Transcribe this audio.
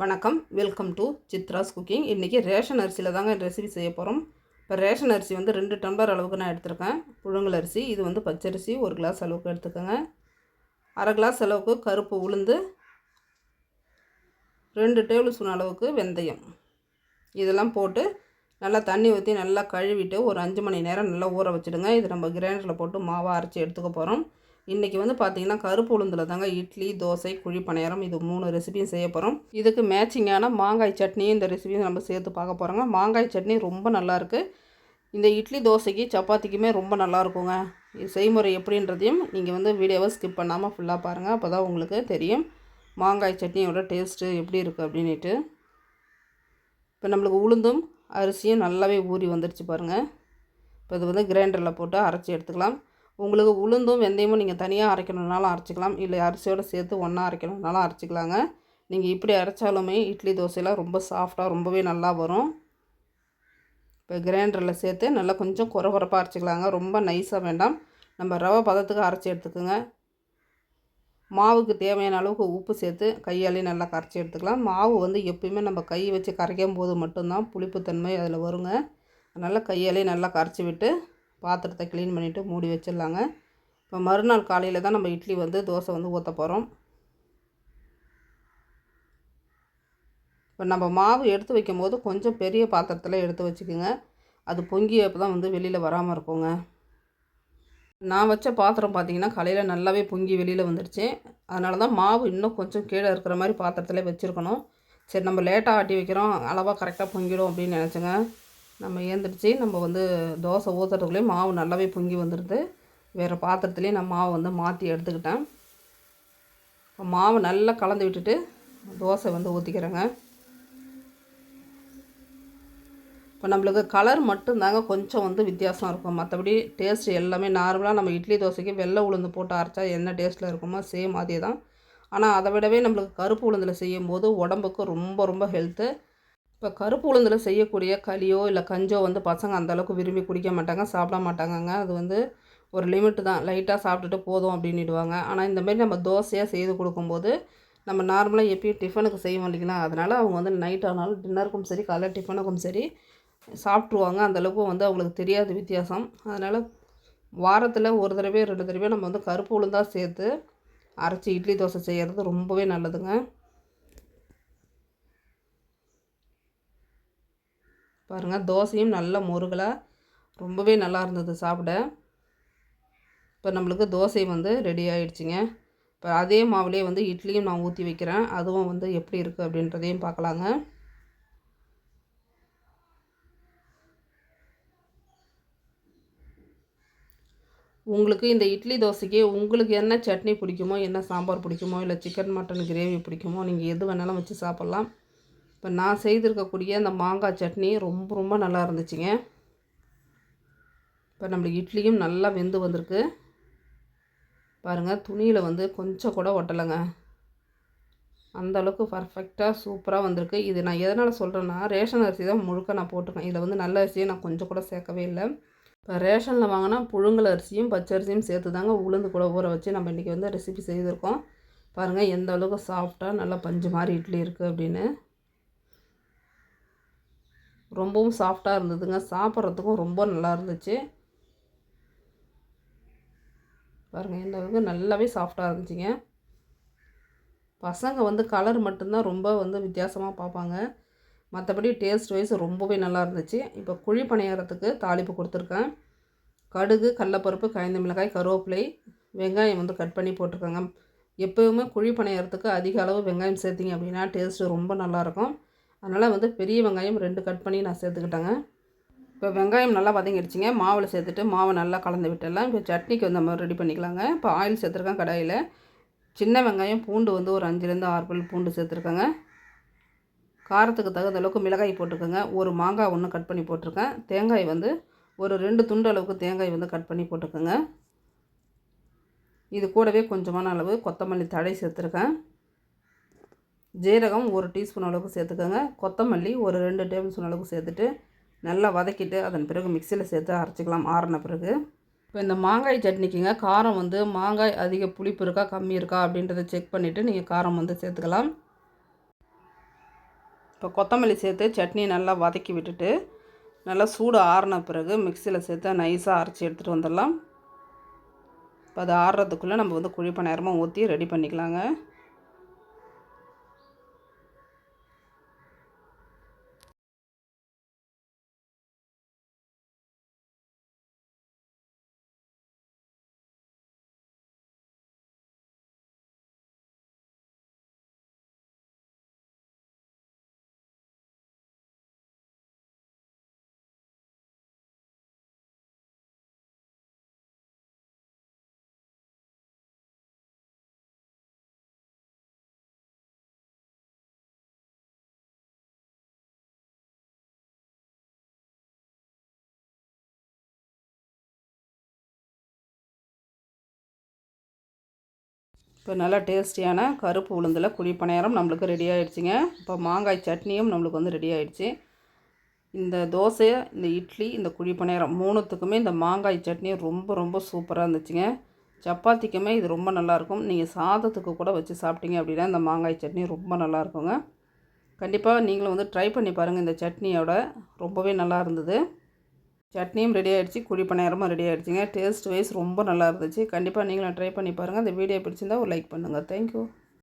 வணக்கம். Welcome to Chitra's cooking இன்றைக்கி ration அரிசியில் தாங்க ரெசிபி செய்ய போகிறோம் இப்போ ரேஷன் அரிசி வந்து ரெண்டு டம்ளர் அளவுக்கு நான் எடுத்திருக்கேன். புழுங்கல் அரிசி இது வந்து பச்சரிசி ஒரு கிளாஸ் அளவுக்கு எடுத்துக்கோங்க. அரை கிளாஸ் அளவுக்கு கருப்பு உளுந்து ரெண்டு டேபிள் ஸ்பூன் அளவுக்கு வெந்தயம். இதெல்லாம் போட்டு நல்லா தண்ணி ஊற்றி நல்லா கழுவிட்டு ஒரு அஞ்சு மணி நேரம் நல்லா ஊற வச்சுடுங்க. இது நம்ம கிரைண்டரில் போட்டு மாவாக அரைச்சி எடுத்துக்க போகிறோம் இன்றைக்கி வந்து பார்த்திங்கன்னா கருப்பு உளுந்தில் தாங்க இட்லி தோசை குழி பணியாரம் இது மூணு ரெசிபியும் செய்ய போகிறோம் இதுக்கு மேட்சிங்கான மாங்காய் சட்னியும் இந்த ரெசிபியும் நம்ம சேர்த்து பார்க்க போகிறோங்க மாங்காய் சட்னி ரொம்ப நல்லாயிருக்கு இந்த இட்லி தோசைக்கு சப்பாத்திக்குமே ரொம்ப நல்லா இருக்குங்க. இது செய்முறை எப்படின்றதையும் நீங்கள் வந்து வீடியோவை ஸ்கிப் பண்ணாமல் ஃபுல்லாக பாருங்கள் அப்போ தான் உங்களுக்கு தெரியும். மாங்காய் சட்னியோட டேஸ்ட்டு எப்படி இருக்குது அப்படின்ட்டு இப்போ நம்மளுக்கு உளுந்தும் அரிசியும் நல்லாவே ஊறி வந்துடுச்சு பாருங்கள் இப்போ இது வந்து கிரைண்டரில் போட்டு அரைச்சி எடுத்துக்கலாம். உங்களுக்கு உளுந்தும் வெந்தயமும் நீங்கள் தனியாக அரைக்கணுன்னாலும் அரைச்சிக்கலாம். இல்லை அரிசியோடு சேர்த்து ஒன்றா அரைக்கணுன்னாலும் அரைச்சிக்கலாங்க. நீங்கள் இப்படி அரைச்சாலுமே இட்லி தோசையெல்லாம் ரொம்ப சாஃப்டாக ரொம்பவே நல்லா வரும். இப்போ கிரைண்டரில் சேர்த்து நல்லா கொஞ்சம் குறகுறப்பாக அரைச்சிக்கலாங்க. ரொம்ப நைஸாக வேண்டாம். நம்ம ரவை பதத்துக்கு அரைச்சி எடுத்துக்கோங்க. மாவுக்கு தேவையான அளவுக்கு உப்பு சேர்த்து கையாலே நல்லா கரைச்சி எடுத்துக்கலாம். மாவு வந்து எப்பயுமே நம்ம கை வச்சு கரைக்கும் போது மட்டும்தான் புளிப்புத்தன்மை அதில் வருங்க. அதனால் கையாலே நல்லா கரைச்சி விட்டு பாத்திரத்தை க்ளீன் பண்ணிவிட்டு மூடி வச்சிடலாங்க. இப்போ மறுநாள் காலையில் தான் நம்ம இட்லி வந்து தோசை வந்து ஊற்ற போகிறோம் இப்போ நம்ம மாவு எடுத்து வைக்கும் போது கொஞ்சம் பெரிய பாத்திரத்தில் எடுத்து வச்சுக்கோங்க. அது பொங்கியப்போ தான் வந்து வெளியில் வராமல் இருக்குங்க. நான் வச்ச பாத்திரம் பார்த்திங்கன்னா காலையில் நல்லாவே பொங்கி வெளியில் வந்துடுச்சு அதனால தான் மாவு இன்னும் கொஞ்சம் கீழே இருக்கிற மாதிரி பாத்திரத்தில் வச்சுருக்கணும். சரி நம்ம லேட்டாக ஆட்டி வைக்கிறோம். அளவாக கரெக்டாக பொங்கிடும் அப்படின்னு நினச்சேங்க. நம்ம ஏந்திரிச்சு நம்ம வந்து தோசை ஊற்றுறதுக்குள்ளேயே மாவு நல்லாவே பொங்கி வந்துடுது வேறு பாத்திரத்துலேயும் நான் மாவை வந்து மாற்றி எடுத்துக்கிட்டேன். மாவு நல்லா கலந்து விட்டுட்டு தோசை வந்து ஊற்றிக்கிறேங்க இப்போ நம்மளுக்கு கலர் மட்டும்தாங்க கொஞ்சம் வந்து வித்தியாசம் இருக்கும். மற்றபடி டேஸ்ட் எல்லாமே நார்மலாக நம்ம இட்லி தோசைக்கு வெள்ளை உளுந்து போட்டு அரைச்சா என்ன டேஸ்ட்டில் இருக்குமோ சேம் அதே தான் ஆனால் அதை விடவே நம்மளுக்கு கருப்பு உளுந்தில் செய்யும்போது உடம்புக்கு ரொம்ப ரொம்ப ஹெல்த்து இப்போ கருப்பு உளுந்தில் செய்யக்கூடிய களியோ இல்லை கஞ்சோ வந்து பசங்க அந்தளவுக்கு விரும்பி குடிக்க மாட்டாங்க சாப்பிட மாட்டாங்கங்க. அது வந்து ஒரு லிமிட்டு தான். லைட்டாக சாப்பிட்டுட்டு போதும் அப்படின்னுடுவாங்க. ஆனால் இந்தமாரி நம்ம தோசையாக செய்து கொடுக்கும்போது நம்ம நார்மலாக எப்பயும் டிஃபனுக்கு செய்வோம் இல்லைங்களா? அதனால் அவங்க வந்து நைட் ஆனாலும் டின்னருக்கும் சரி காலைல டிஃபனுக்கும் சரி சாப்பிட்ருவாங்க அந்தளவுக்கு வந்து அவங்களுக்கு தெரியாத வித்தியாசம். அதனால் வாரத்தில் ஒரு தடவை ரெண்டு தடவை நம்ம வந்து கருப்பு உளுந்தாக சேர்த்து அரைச்சி இட்லி தோசை செய்கிறது ரொம்பவே நல்லதுங்க. பாருங்கள் தோசையும் நல்ல முருகலாக ரொம்பவே நல்லா இருந்தது சாப்பிட. இப்போ நம்மளுக்கு தோசை வந்து ரெடி ஆகிடுச்சிங்க இப்போ அதே மாவுலேயே வந்து இட்லியும் நான் ஊற்றி வைக்கிறேன். அதுவும் வந்து எப்படி இருக்குது அப்படின்றதையும் பார்க்கலாங்க. உங்களுக்கு இந்த இட்லி தோசைக்கு உங்களுக்கு என்ன சட்னி பிடிக்குமோ என்ன சாம்பார் பிடிக்குமோ இல்லை சிக்கன் மட்டன் கிரேவி பிடிக்குமோ நீங்கள் எது வேணாலும் வச்சு சாப்பிட்லாம். இப்போ நான் செய்திருக்கக்கூடிய அந்த மாங்காய் சட்னி ரொம்ப ரொம்ப நல்லா இருந்துச்சுங்க. இப்போ நம்மளுக்கு இட்லியும் நல்லா வெந்து வந்திருக்கு. பாருங்கள் துணியில் வந்து கொஞ்சம் கூட ஒட்டலைங்க. அந்தளவுக்கு பர்ஃபெக்டாக சூப்பராக வந்திருக்கு. இது நான் எதனால் சொல்கிறேன்னா ரேஷன் அரிசி தான் முழுக்க நான் போட்டிருக்கேன். இதில் வந்து நல்ல அரிசியை நான் கொஞ்சம் கூட சேர்க்கவே இல்லை. இப்போ ரேஷனில் வாங்கினா புழுங்கல் அரிசியும் பச்சரிசியும் சேர்த்து தாங்க உளுந்து கூட ஊற வச்சு நம்ம இன்றைக்கி வந்து ரெசிபி செய்திருக்கோம். பாருங்கள் எந்த அளவுக்கு சாஃப்டாக நல்லா பஞ்சு மாதிரி இட்லி இருக்குது அப்படின்னு. ரொம்பவும் சாஃப்டாக இருந்ததுங்க. சாப்பிட்றதுக்கும் ரொம்ப நல்லா இருந்துச்சு. பாருங்கள் இந்த நல்லாவே சாஃப்டாக இருந்துச்சுங்க. பசங்க வந்து கலர் மட்டும்தான் ரொம்ப வந்து வித்தியாசமாக பார்ப்பாங்க. மற்றபடி டேஸ்ட் வைஸ் ரொம்பவே நல்லா இருந்துச்சு. இப்போ குழி பணியாரத்துக்கு தாளிப்பு கொடுத்துருக்கேன். கடுகு கடலப்பருப்பு காய்ந்த மிளகாய் கருவேப்பிலை வெங்காயம் வந்து கட் பண்ணி போட்டிருக்காங்க. எப்போவுமே குழி பணியாரத்துக்கு அதிக அளவு வெங்காயம் சேர்த்திங்க அப்படின்னா டேஸ்ட்டு ரொம்ப நல்லாயிருக்கும் அதனால் வந்து பெரிய வெங்காயம் ரெண்டு கட் பண்ணி நான் சேர்த்துக்கிட்டேங்க. இப்போ வெங்காயம் நல்லா வதங்கிடுச்சிங்க. மாவில் சேர்த்துட்டு மாவை நல்லா கலந்து விட்டுடலாம். இப்போ சட்னிக்கு வந்து நம்ம ரெடி பண்ணிக்கலாங்க. இப்போ ஆயில் சேர்த்துருக்கேன் கடாயில். சின்ன வெங்காயம் பூண்டு வந்து ஒரு அஞ்சுலேருந்து ஆறு பல் பூண்டு சேர்த்துருக்கேங்க. காரத்துக்கு தகுந்த அளவுக்கு மிளகாய் போட்டுக்கோங்க. ஒரு மாங்காய் ஒன்று கட் பண்ணி போட்டிருக்கேன். தேங்காய் வந்து ஒரு ரெண்டு துண்டு அளவுக்கு தேங்காய் வந்து கட் பண்ணி போட்டுக்கோங்க. இது கூடவே கொஞ்சமான அளவு கொத்தமல்லி தழை சேர்த்துருக்கேன். ஜீரகம் ஒரு டீஸ்பூன் அளவுக்கு சேர்த்துக்கோங்க. கொத்தமல்லி ஒரு ரெண்டு டேபிள் ஸ்பூன் அளவுக்கு சேர்த்துட்டு நல்லா வதக்கிட்டு அதன் பிறகு மிக்சியில் சேர்த்து அரைச்சிக்கலாம் ஆறின பிறகு. இப்போ இந்த மாங்காய் சட்னிக்குங்க காரம் வந்து மாங்காய் அதிக புளிப்பு இருக்கா கம்மி இருக்கா அப்படின்றத செக் பண்ணிவிட்டு நீங்கள் காரம் வந்து சேர்த்துக்கலாம். இப்போ கொத்தமல்லி சேர்த்து சட்னி நல்லா வதக்கி விட்டுட்டு நல்லா சூடு ஆறின பிறகு மிக்சியில் சேர்த்து நைஸாக அரைச்சி எடுத்துகிட்டு வந்துடலாம். இப்போ அது ஆறுறதுக்குள்ளே நம்ம வந்து குழிப்ப நேரமாக ஊற்றி ரெடி பண்ணிக்கலாங்க. இப்போ நல்லா டேஸ்டியான கருப்பு உளுந்தில் குழிப்பணியாரம் நம்மளுக்கு ரெடி ஆகிடுச்சிங்க இப்போ மாங்காய் சட்னியும் நம்மளுக்கு வந்து ரெடி ஆகிடுச்சி இந்த தோசை இந்த இட்லி இந்த குழிப்பணியாரம் மூணுத்துக்குமே இந்த மாங்காய் சட்னி ரொம்ப ரொம்ப சூப்பராக இருந்துச்சுங்க. சப்பாத்திக்குமே இது ரொம்ப நல்லாயிருக்கும். நீங்கள் சாதத்துக்கு கூட வச்சு சாப்பிட்டீங்க அப்படின்னா இந்த மாங்காய் சட்னி ரொம்ப நல்லாயிருக்குங்க. கண்டிப்பாக நீங்களும் வந்து ட்ரை பண்ணி பாருங்கள் இந்த சட்னியோட ரொம்பவே நல்லா இருந்தது. சட்னியும் ரெடி ஆகிடுச்சு குழி பணியாரமும் ரெடி ஆகிடுச்சிங்க டேஸ்ட் வைஸ் ரொம்ப நல்லா இருந்துச்சு. கண்டிப்பாக நீங்களும் ட்ரை பண்ணி பாருங்கள் அந்த வீடியோ பிடிச்சிருந்தா ஒரு லைக் பண்ணுங்கள் தேங்க்யூ